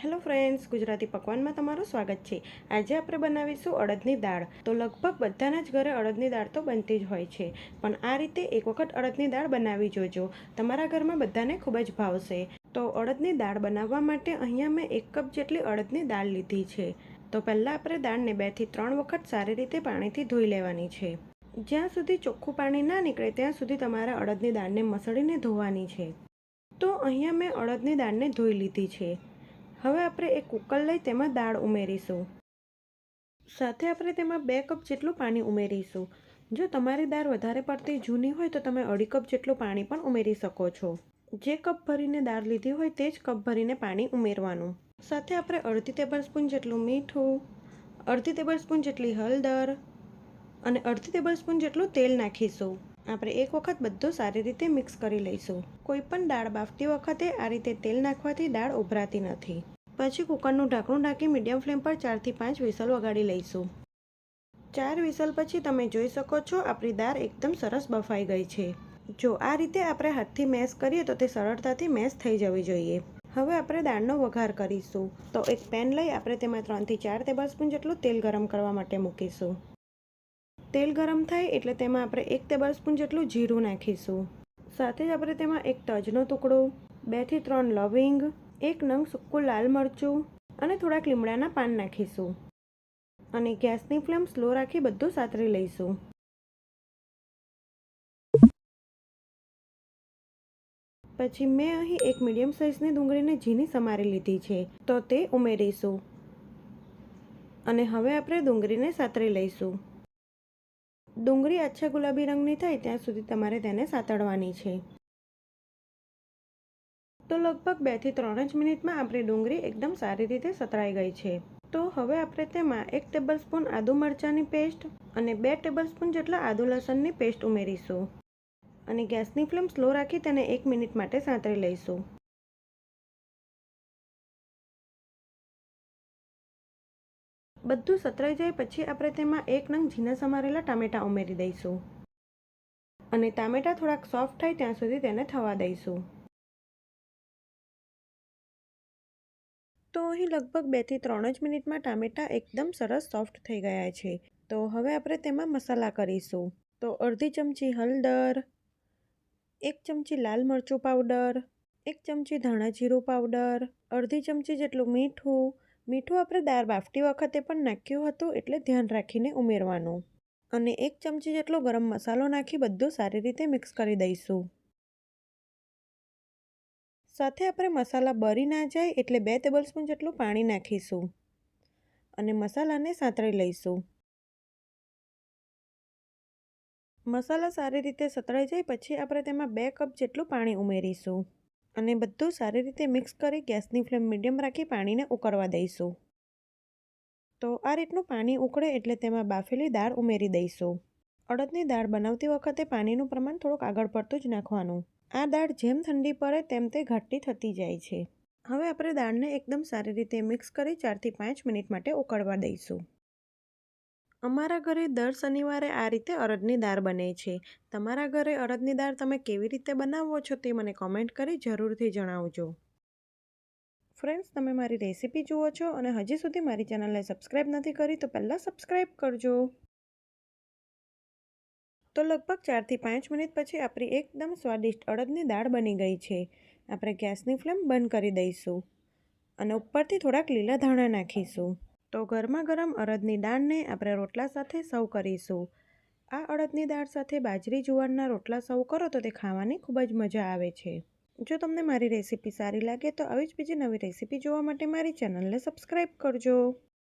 Hello friends, Gujarati પકવાનમાં તમારું સ્વાગત છે. આજે આપણે બનાવીશું અડદની દાળ. તો લગભગ બધાના જ ઘરે અડદની દાળ તો બનતી જ હોય છે. પણ આ રીતે એક વખત અડદની દાળ બનાવી જોજો. તમારા ઘરમાં બધાને ખૂબ જ ભાવશે તો અડદની દાળ બનાવવા માટે અહીંયા મેં એક કપ જેટલી અડદની દાળ લીધી છે. તો પહેલાં આપણે દાળને બેથી ત્રણ વખત સારી રીતે પાણીથી ધોઈ લેવાની છે. જ્યાં સુધી ચોખ્ખું પાણી ના નીકળે, ત્યાં સુધી તમારે અડદની દાળને મસળીને ધોવાની છે. તો અહીંયા મેં અડદની દાળને ધોઈ લીધી છે. હવે આપણે એક કુકર લઈ તેમાં દાળ ઉમેરીશું. સાથે આપણે તેમાં બે કપ જેટલું પાણી ઉમેરીશું. જો તમારી દાળ વધારે પડતી જૂની હોય તો તમે અઢી કપ જેટલું પાણી પણ ઉમેરી શકો છો. જે કપ ભરીને દાળ લીધી હોય તે જ કપ ભરીને પાણી ઉમેરવાનું. સાથે આપણે અડધી ટેબલ સ્પૂન જેટલું મીઠું, અડધી ટેબલ સ્પૂન જેટલી હળદર અને અડધી ટેબલ સ્પૂન જેટલું તેલ નાખીશું. આપણે એક વખત બધું સારી રીતે મિક્સ કરી લઈશું. કોઈ પણ દાળ બાફતી વખતે આ રીતે તેલ નાખવાથી દાળ ઉભરાતી નથી. પછી કુકરનું ઢાંકણું ઢાંકી મીડિયમ ફ્લેમ પર ચારથી પાંચ વિસલ વગાડી લઈશું. ચાર વિસલ પછી તમે જોઈ શકો છો આપણી દાળ એકદમ સરસ બફાઈ ગઈ છે. જો આ રીતે આપણે હાથથી મેશ કરીએ તો તે સરળતાથી મેશ થઈ જવી જોઈએ. હવે આપણે દાળનો વઘાર કરીશું. તો એક પેન લઈ આપણે તેમાં ત્રણથી ચાર ટેબલ સ્પૂન જેટલું તેલ ગરમ કરવા માટે મૂકીશું. તેલ ગરમ થાય એટલે તેમાં આપણે એક ટેબલ સ્પૂન જેટલું જીરું નાખીશું. સાથે જ આપણે તેમાં એક તજનો ટુકડો બેથી ત્રણ લવિંગ, એક નંગ સૂકું લાલ મરચું અને થોડાક લીમડાના પાન નાખીશું. અને ગેસની ફ્લેમ સ્લો રાખી બધું સાતરી લઈશું. પછી મેં અહીં એક મીડિયમ સાઇઝની ડુંગળીને ઝીણી સમારી લીધી છે, તો તે ઉમેરીશું. અને હવે આપણે ડુંગળીને સાતરી લઈશું. ડુંગળી આછા ગુલાબી રંગની થાય ત્યાં સુધી તમારે તેને સાતળવાની છે. તો લગભગ બેથી ત્રણ જ મિનિટમાં આપણી ડુંગળી એકદમ સારી રીતે સતરાઈ ગઈ છે. તો હવે આપણે તેમાં એક ટેબલ સ્પૂન આદુ મરચાંની પેસ્ટ અને બે ટેબલ સ્પૂન જેટલા આદુ લસણની પેસ્ટ ઉમેરીશું. અને ગેસની ફ્લેમ સ્લો રાખી તેને એક મિનિટ માટે સાંતળી લઈશું. બધું સતરાઈ જાય પછી આપણે તેમાં એક નંગ ઝીણા સમારેલા ટામેટાં ઉમેરી દઈશું. અને ટામેટાં થોડાક સોફ્ટ થાય ત્યાં સુધી તેને થવા દઈશું. તો અહીં લગભગ બેથી ત્રણ જ મિનિટમાં ટામેટાં એકદમ સરસ સોફ્ટ થઈ ગયા છે. તો હવે આપણે તેમાં મસાલા કરીશું. તો અડધી ચમચી હળદર એક ચમચી લાલ મરચું પાવડર એક ચમચી ધાણા જીરું પાવડર અડધી ચમચી જેટલું મીઠું મીઠું આપણે દાળ બાફતી વખતે પણ નાખ્યું હતું એટલે ધ્યાન રાખીને ઉમેરવાનું. અને એક ચમચી જેટલો ગરમ મસાલો નાખી બધું સારી રીતે મિક્સ કરી દઈશું. સાથે આપણે મસાલા બળી ના જાય એટલે બે ટેબલ સ્પૂન જેટલું પાણી નાખીશું. અને મસાલાને સાંતળી લઈશું. મસાલા સારી રીતે સતળાઈ જાય પછી આપણે તેમાં બે કપ જેટલું પાણી ઉમેરીશું. અને બધું સારી રીતે મિક્સ કરી ગેસની ફ્લેમ મીડિયમ રાખી પાણીને ઉકળવા દઈશું. તો આ રીતનું પાણી ઉકળે એટલે તેમાં બાફેલી દાળ ઉમેરી દઈશું. અડદની દાળ બનાવતી વખતે પાણીનું પ્રમાણ થોડુંક આગળ પડતું જ નાખવાનું. આ દાળ જેમ ઠંડી પડે તેમ તે ઘાટી થતી જાય છે. હવે આપણે દાળને એકદમ સારી રીતે મિક્સ કરી ચારથી પાંચ મિનિટ માટે ઉકળવા દઈશું. અમારા ઘરે દર શનિવારે આ રીતે અડદની દાળ બને છે. તમારા ઘરે અડદની દાળ તમે કેવી રીતે બનાવો છો તે મને કોમેન્ટ કરી જરૂરથી જણાવજો. ફ્રેન્ડ્સ તમે મારી રેસીપી જુઓ છો અને હજી સુધી મારી ચેનલને સબસ્ક્રાઈબ નથી કરી તો પહેલાં સબસ્ક્રાઈબ કરજો. તો લગભગ ચારથી પાંચ મિનિટ પછી આપણી એકદમ સ્વાદિષ્ટ અડદની દાળ બની ગઈ છે. આપણે ગેસની ફ્લેમ બંધ કરી દઈશું અને ઉપરથી થોડાક લીલા ધાણા નાખીશું. તો ગરમા ગરમ અડદની દાળને આપણે રોટલા સાથે સર્વ કરીશું. આ અડદની દાળ સાથે બાજરી, જુવારના રોટલા સર્વ કરો તો તે ખાવાની ખૂબ જ મજા આવે છે. જો તમને મારી રેસીપી સારી લાગે તો આવી જ બીજી નવી રેસીપી જોવા માટે મારી ચેનલને સબસ્ક્રાઈબ કરજો.